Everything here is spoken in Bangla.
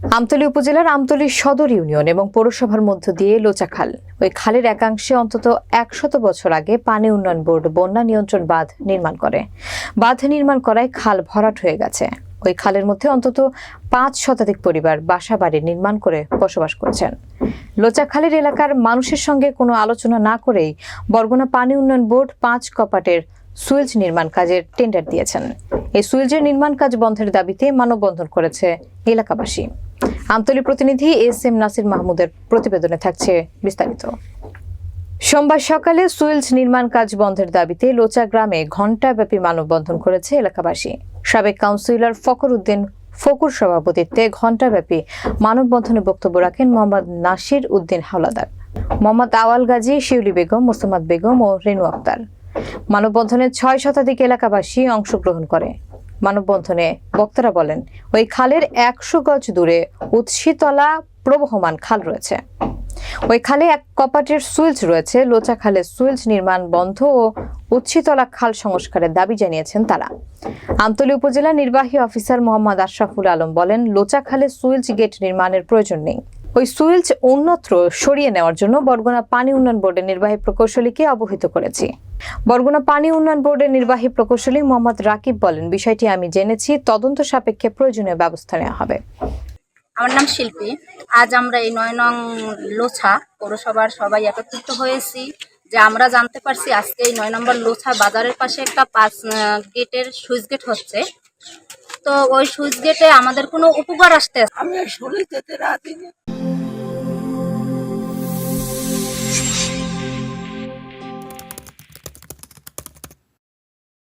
আমতলী উপজেলার আমতলী সদর ইউনিয়ন এবং পৌরসভার মধ্য দিয়ে লোচা খাল ওই খালের একাংশে অন্তত একশত বছর আগে পানি উন্নয়ন বোর্ড বন্যা নিয়ন্ত্রণ বাঁধ নির্মাণ করে। বাঁধ নির্মাণ করায় খাল ভরাট হয়ে গেছে। ওই খালের মধ্যে অন্তত পাঁচ শতাধিক পরিবার বাসা বাড়ি নির্মাণ করে বসবাস করছেন। লোচাখালের এলাকার মানুষের সঙ্গে কোনো আলোচনা না করেই বরগুনা পানি উন্নয়ন বোর্ড পাঁচ কপাটের সুইলজ নির্মাণ কাজের টেন্ডার দিয়েছেন। এই সুইলজের নির্মাণ কাজ বন্ধের দাবিতে মানববন্ধন করেছে এলাকাবাসী। আমতলী প্রতিনিধি এস এম নাসির মাহমুদের প্রতিবেদনে থাকছে বিস্তারিত। সোমবার সকালে সুইলস নির্মাণ কাজ বন্ধের দাবিতে লোচা গ্রামে ঘণ্টাব্যাপী মানববন্ধন করেছে এলাকাবাসী। সাবেক কাউন্সিলর ফখর উদ্দিন ফকুর সভাপতিত্বে ঘণ্টাব্যাপী মানববন্ধনে বক্তব্য রাখেন মোহাম্মদ নাসির উদ্দিন হাওলাদার, মোহাম্মদ আওয়াল গাজী, শিউলি বেগম মোস্তমাদ বেগম ও রেনু আক্তার। মানববন্ধনে ছয় শতাধিক এলাকাবাসী অংশগ্রহণ করে। মানববন্ধনে বক্তারা বলেন, ওই খালের একশো গজ দূরে উৎসিতলা প্রবহমান খাল রয়েছে। ওই খালে এক কপাটের সুইচ রয়েছে, লোচা খালে সুইচ নির্মাণ বন্ধ ও উচ্ছিতলা খাল সংস্কারের দাবি জানিয়েছেন তারা। আমতলী উপজেলা নির্বাহী অফিসার মোহাম্মদ আশরাফুল আলম বলেন, লোচা খালে সুইচ গেট নির্মাণের প্রয়োজন নেই। ওই সুইচ অন্যত্র সরিয়ে নেওয়ার জন্য বরগুনা পানি উন্নয়ন বোর্ডের নির্বাহী প্রকৌশলীকে অবহিত করেছি। বরগুনা পানি উন্নয়ন বোর্ডের নির্বাহী প্রকৌশলী মোহাম্মদ রাকিব বলেন বিষয়টি আমি জেনেছি তদন্ত সাপেক্ষে প্রয়োজনীয় ব্যবস্থা নেওয়া হবে। আমার নাম শিল্পী। আজ আমরা এই নয় নং লোছা পৌরসভার সবাই একত্রিত হয়েছি যে আমরা জানতে পারছি আজকে এই নয় নম্বর লোছা বাজারের পাশে একটা পাঁচ আহ, গেটের সুইচ গেট হচ্ছে। তো ওই সুইচ গেটে আমাদের কোনো উপকার আসতে আমি শুনে যেতে রাজি না।